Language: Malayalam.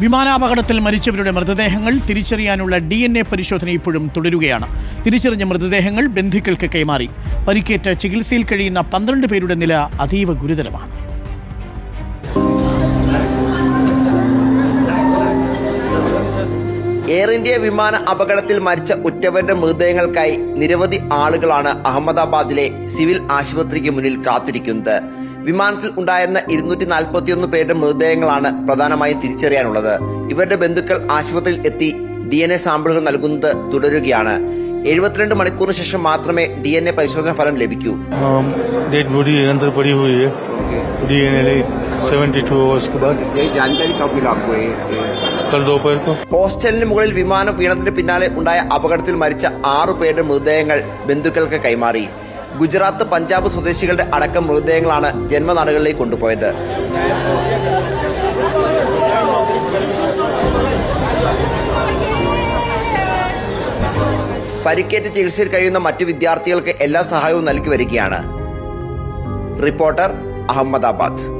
വിമാനാപകടത്തിൽ മരിച്ചവരുടെ മൃതദേഹങ്ങൾ തിരിച്ചറിയാനുള്ള ഡി എൻ എ പരിശോധന ഇപ്പോഴും തുടരുകയാണ്. തിരിച്ചറിഞ്ഞ മൃതദേഹങ്ങൾ ബന്ധുക്കൾക്ക് കൈമാറി. പരിക്കേറ്റ് ചികിത്സയിൽ കഴിയുന്ന പന്ത്രണ്ട് പേരുടെ നില അതീവ ഗുരുതരമാണ്. എയർ ഇന്ത്യ വിമാന അപകടത്തിൽ മരിച്ച ഉറ്റവരുടെ മൃതദേഹങ്ങൾക്കായി നിരവധി ആളുകളാണ് അഹമ്മദാബാദിലെ സിവിൽ ആശുപത്രിക്ക് മുന്നിൽ കാത്തിരിക്കുന്നത്. വിമാനത്തിൽ ഉണ്ടായിരുന്ന ഇരുന്നൂറ്റി നാൽപ്പത്തിയൊന്ന് പേരുടെ മൃതദേഹങ്ങളാണ് പ്രധാനമായും തിരിച്ചറിയാനുള്ളത്. ഇവരുടെ ബന്ധുക്കൾ ആശുപത്രിയിൽ എത്തി ഡി എൻ എ സാമ്പിളുകൾ നൽകുന്നത് തുടരുകയാണ്. എഴുപത്തിരണ്ട് മണിക്കൂറിന് ശേഷം മാത്രമേ ഡി എൻ എ പരിശോധന ഫലം ലഭിക്കൂ. ഹോസ്റ്റലിന് മുകളിൽ വിമാനം വീണതിന് പിന്നാലെ ഉണ്ടായ അപകടത്തിൽ മരിച്ച ആറു പേരുടെ മൃതദേഹങ്ങൾ ബന്ധുക്കൾക്ക് കൈമാറി. ഗുജറാത്ത് പഞ്ചാബ് സ്വദേശികളുടെ അടക്കം മൃതദേഹങ്ങളാണ് ജന്മനാടുകളിലേക്ക് കൊണ്ടുപോയത്. പരിക്കേറ്റ് ചികിത്സയിൽ കഴിയുന്ന മറ്റു വിദ്യാർത്ഥികൾക്ക് എല്ലാ സഹായവും നൽകി വരികയാണ്. റിപ്പോർട്ടർ അഹമ്മദാബാദ്.